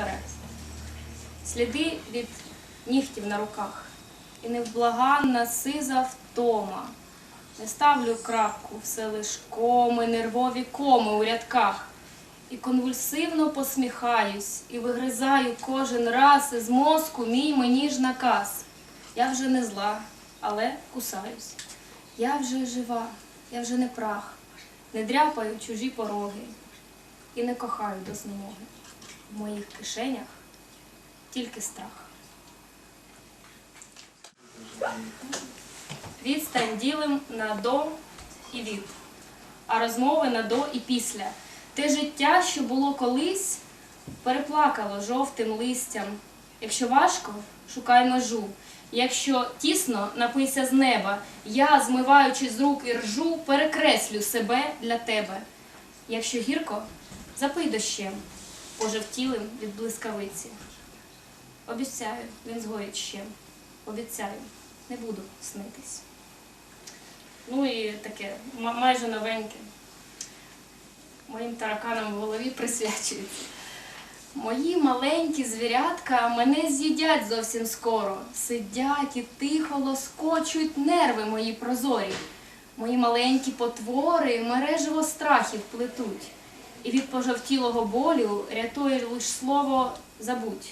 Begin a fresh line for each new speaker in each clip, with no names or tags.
старе. Сліди від нігтів на руках і невблаганна сиза втома. Не ставлю крапку, все лиш коми, нервові коми у рядках. І конвульсивно посміхаюсь, і вигризаю кожен раз із мозку мій мені ж наказ. Я вже не зла, але кусаюсь. Я вже жива, я вже не прах, не дряпаю чужі пороги і не кохаю до знемоги. В моїх кишенях тільки страх. Відстань ділим на до і від, а розмови на до і після. Те життя, що було колись, переплакало жовтим листям. Якщо важко, шукай межу. Якщо тісно, напийся з неба. Я, змиваючи з рук і ржу, перекреслю себе для тебе. Якщо гірко, запий дощем, пожевтілим від блискавиці. Обіцяю, він згорить ще. Обіцяю, не буду снитись. Ну і таке, майже новеньке. Моїм тараканам в голові присвячується. Мої маленькі звірятка мене з'їдять зовсім скоро. Сидять і тихо лоскочуть нерви мої прозорі. Мої маленькі потвори мережево страхів плетуть. І від пожовтілого болю рятує лиш слово забудь.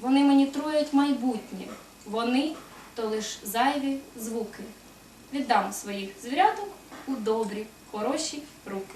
Вони мені троять майбутнє. Вони то лиш зайві звуки. Віддам своїх звіряток у добрі, хороші руки.